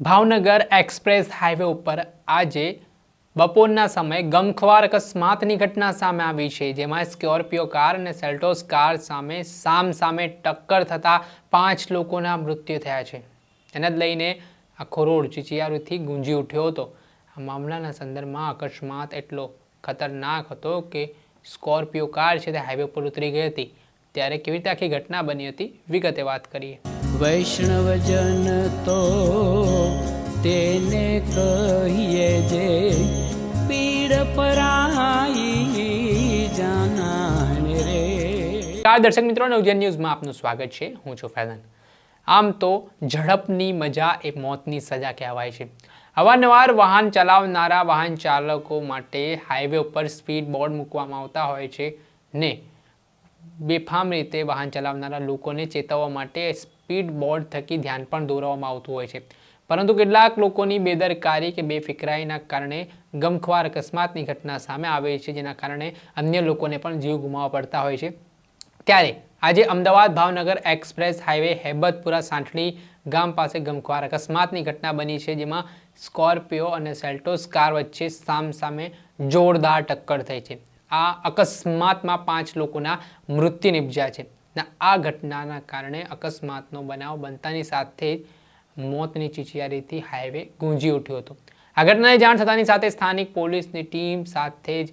Bhavnagar express highway ઉપર આજે બપોરના સમયે ગમખ્વાર અકસ્માતની ઘટના સામે આવી છે, જેમાં સ્કોર્પિયો કાર અને સેલ્ટોસ કાર સામે સામ સામે ટક્કર થતાં પાંચ લોકોના મૃત્યુ થયા છે. એને જ લઈને આખો રોડ ચિચિયારુથી ગુંજી ઉઠ્યો હતો. આ મામલાના સંદર્ભમાં અકસ્માત એટલો ખતરનાક હતો કે સ્કોર્પિયો કાર છે તે હાઈવે પર ઉતરી ગઈ હતી. ત્યારે કેવી રીતે આખી ઘટના બની હતી, વિગતે વાત કરીએ. વૈષ્ણવજન તો તેને કહીએ જે પીડ પરાઈ જાનાને રે. આ દર્શક મિત્રો નવજન ન્યૂઝમાં આપનું સ્વાગત છે. હું છું ફૈઝાન. આમ તો ઝડપની મજા એ મોતની સજા કહેવાય છે. અવારનવાર વાહન ચલાવનારા વાહન ચાલકો માટે હાઈવે ઉપર સ્પીડ બોર્ડ મૂકવામાં આવતા હોય છે ને બેફામ રીતે વાહન ચલાવનારા લોકોને ચેતવવા માટે સ્પીડ બોર્ડ થકી ધ્યાન પણ દોરવામાં આવતું હોય છે. પરંતુ કેટલાક લોકોની બેદરકારી કે બેફિકરાઈના કારણે ગમખ્વાર અકસ્માતની ઘટના સામે આવે છે, જેના કારણે અન્ય લોકોને પણ જીવ ગુમાવવા પડતા હોય છે. ત્યારે આજે અમદાવાદ ભાવનગર એક્સપ્રેસ હાઈવે હેબતપુરા સાંઠણી ગામ પાસે ગમખ્વાર અકસ્માતની ઘટના બની છે, જેમાં સ્કોર્પિયો અને સેલ્ટોસ કાર વચ્ચે સામ સામે જોરદાર ટક્કર થઈ છે. આ અકસ્માતમાં પાંચ લોકોના મૃત્યુ નિપજ્યા છે. ને, આ ઘટનાના કારણે અકસ્માતનો બનાવ બનતાની સાથે મોતની ચીચિયારીથી હાઈવે ગુંજી ઉઠ્યો હતો. આ ઘટનાની જાણ થતાની સાથે સ્થાનિક પોલીસની ટીમ સાથે જ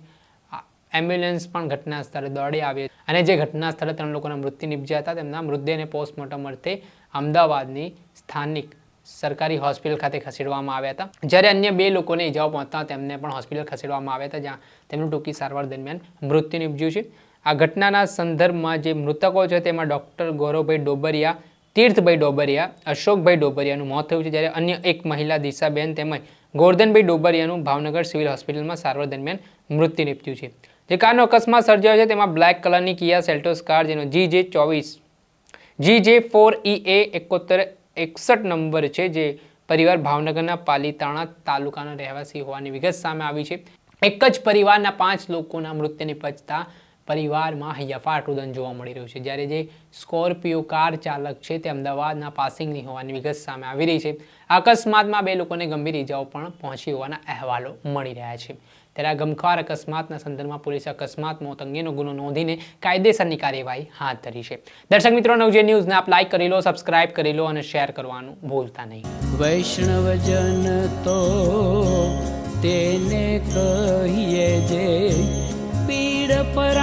એમ્બ્યુલન્સ પણ ઘટના સ્થળે દોડી આવી અને જે ઘટના સ્થળે ત્રણ લોકોના મૃત્યુ નિપજ્યા હતા, તેમના મૃતદેહને પોસ્ટમોર્ટમ અર્થે અમદાવાદની સ્થાનિક સરકારી હોસ્પિટલ ખાતે ખસેડવામાં આવ્યા હતા. જ્યારે અન્ય બે લોકોને ઇજાઓ પહોંચતા તેમને પણ હોસ્પિટલ ખસેડવામાં આવ્યા હતા, જ્યાં તેમનું ટૂંકી સારવાર દરમિયાન મૃત્યુ નિપજ્યું છે. આ ઘટનાના સંદર્ભમાં જે મૃતકો છે તેમાં ડૉક્ટર ગૌરવભાઈ ડોબરિયા, તીર્થભાઈ ડોબરિયા, અશોકભાઈ ડોબરિયાનું મોત થયું છે જ્યારે અન્ય એક મહિલા, દિશાબેન તેમજ ગોરધનભાઈ ડોબરિયાનું ભાવનગર સિવિલ હોસ્પિટલમાં સારવાર દરમિયાન મૃત્યુ નિપજ્યું છે. જે કારનો અકસ્માત સર્જાયો છે તેમાં બ્લેક કલરની કિયા સેલ્ટોસ કાર જેનો જી જે ચોવીસ જી જે ફોર ઈ એ એકોતેર એકસઠ નંબર છે જે પરિવાર ભાવનગરના પાલીતાણા તાલુકાના રહેવાસી હોવાની વિગત સામે આવી છે. એક જ પરિવારના પાંચ લોકોના મૃત્યુ નિપજતા પરિવારમાં હૈયાફાટ રુદન જોવા મળી રહ્યું છે. જ્યારે જે સ્કોર્પિયો કાર ચાલક છે તે અમદાવાદના પાસિંગની હોવાની વિગત સામે આવી રહી છે. અકસ્માતમાં બે લોકોને ગંભીર ઇજાઓ પણ પહોંચી હોવાના અહેવાલો મળી રહ્યા છે. ત્યારે આ ગમખ્વાર અકસ્માતના સંદર્ભમાં પોલીસે અકસ્માત મોત અંગેનો ગુનો નોંધીને કાયદેસરની કાર્યવાહી હાથ ધરી છે. દર્શક મિત્રો, નવજે ન્યૂઝને આપ લાઇક કરી લો, સબસ્ક્રાઇબ કરી લો અને શેર કરવાનું ભૂલતા નહીં. વૈષ્ણવજન તો તેને કહીએ જે પીડ પરાઈ